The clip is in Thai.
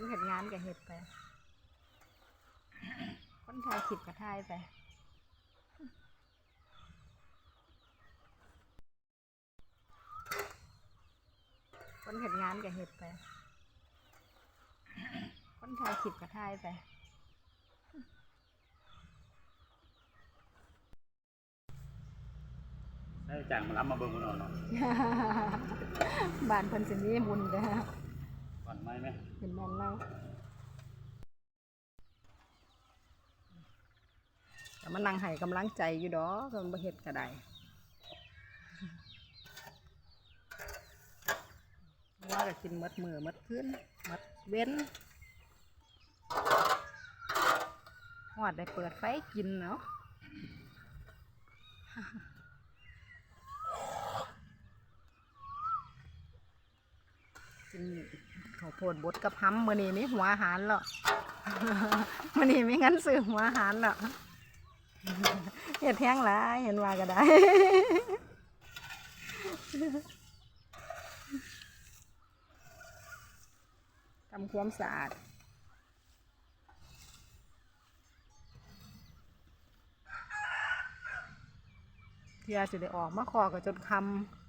คนเห็นงานก็เห็ดไป คนถ่ายคลิปก็ถ่ายไปคนเห็นงานก็เห็ดไป คนถ่ายคลิปก็ถ่ายไปได้จางมารับมาเบิ่งมันเอาเนาะ บ้านเพิ่นสิมีบุญเด้อก่อ นไหมไหมเห็นแม่นไหมแต่มันนั่งให้กำลังใจอยู่ดอกมันบ่เฮ็ดก็ได้ว่าก็กินหมดมือหมดคืนหมดเว้นฮอดได้เปิดไฟกินเนาะ กินข้าวโพดบดกับห้ำมื้อนี้มีหัวอาหารแล้วมื้อนี้มีงั้นซื้อหัวอาหารแล้วเฮ็ดแห้งหลายเห็นว่าก็ได้ทำความสะอาดเทียสิได้ออกมาขอก็จนคำ